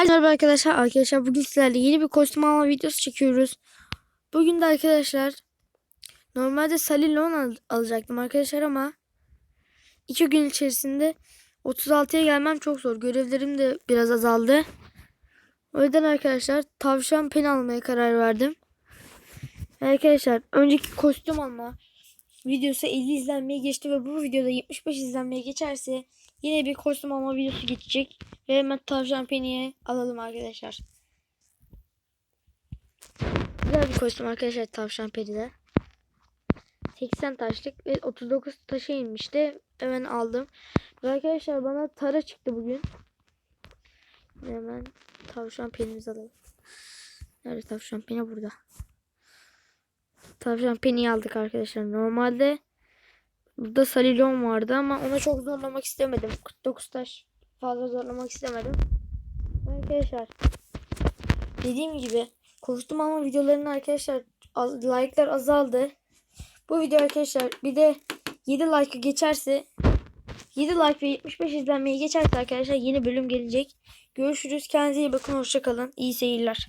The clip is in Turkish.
Merhaba arkadaşlar. Arkadaşlar bugün sizlerle yeni bir kostüm alma videosu çekiyoruz. Bugün de arkadaşlar normalde Salilon al alacaktım arkadaşlar ama iki gün içerisinde 36'ya gelmem çok zor. Görevlerim de biraz azaldı. O yüzden arkadaşlar tavşan pen almaya karar verdim. Arkadaşlar önceki kostüm alma videosu 50 izlenmeye geçti ve bu videoda 75 izlenmeye geçerse yine bir kostüm alma videosu geçecek. Ve hemen tavşan peniye alalım arkadaşlar. Güzel bir kostüm arkadaşlar tavşan penide. 80 taşlık ve 39 taşa inmişti. Hemen aldım. Ve arkadaşlar bana tara çıktı bugün. Hemen tavşan penimizi alalım. Nerede tavşan peni? Burada. Tavşan peniyi aldık arkadaşlar. Normalde burada salilon vardı ama ona çok zorlamak istemedim. 49 taş fazla zorlamak istemedim. Arkadaşlar dediğim gibi kostüm alma videolarının arkadaşlar az, like'lar azaldı. Bu video arkadaşlar bir de 7 like geçerse 7 like ve 75 izlenmeyi geçerse arkadaşlar yeni bölüm gelecek. Görüşürüz. Kendinize iyi bakın. Hoşçakalın. İyi seyirler.